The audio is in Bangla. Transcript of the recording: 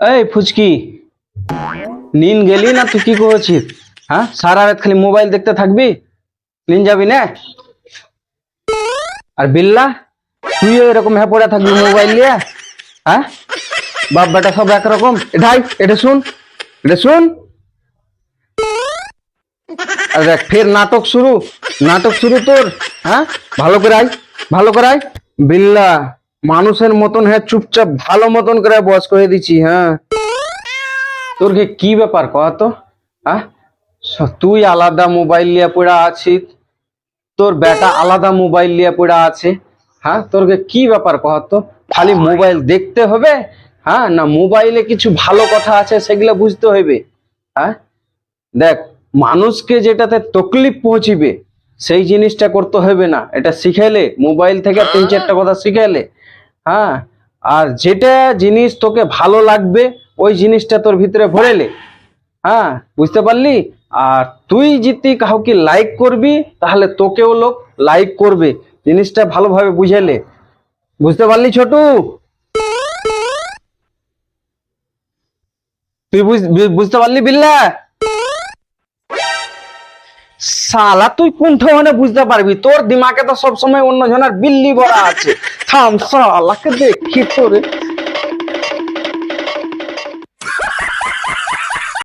এই ফুচকি। নিন গেলি না, তুই কি করছিস? হ্যাঁ? সারা রাত খালি মোবাইল দেখতে থাকবি? নিন যাবি না? আর বিল্লা, তুইও এরকম হ্যাঁ পড়ে থাকবি মোবাইল নিয়ে? হ্যাঁ? বাপ বেটা সব একরকম। এটাই এটা শুন এটা শুন। আর দেখ, ফের নাটক শুরু। নাটক শুরু তোর হ্যাঁ? ভালো করে আয়, ভালো করে আয়। বিল্লা মানুষের মতন হ্যাঁ চুপচাপ ভালো মতন করে বস করে দিচ্ছি হ্যাঁ। তোর কি ব্যাপার কহ তো হ্যাঁ তুই আলাদা মোবাইল নিয়ে পড়া আছিস? তোর বেটা আলাদা মোবাইল নিয়ে পড়া আছে হ্যাঁ? তোর কি ব্যাপার কহ তো? খালি মোবাইল দেখতে হবে হ্যাঁ? না মোবাইলে কিছু ভালো কথা আছে সেগুলো বুঝতে হবে হ্যাঁ? দেখ, মানুষকে যেটাতে তকলিফ পৌঁছিবে, সেই জিনিসটা করতে হবে না। এটা শিখাইলে, মোবাইল থেকে তিন চারটা কথা শিখাইলে হ্যাঁ আর যেটা জিনিস তোকে ভালো লাগবে, ওই জিনিসটা তোর ভিতরে ভরেলে হ্যাঁ বুঝতে পারলি? আর তুই যদি কাউকে লাইক করবি, তাহলে তোকেও লোক লাইক করবে। জিনিসটা ভালোভাবে বুঝাইলে বুঝতে পারলি ছোটু? তুই বুঝতে পারলি বিল্লা? শালা, তুই কোন মানে বুঝতে পারবি, তোর দিমাকে তো সবসময় অন্য জনের বিল্লি ভরা আছে। থাম শালাকে দেখি তোরে?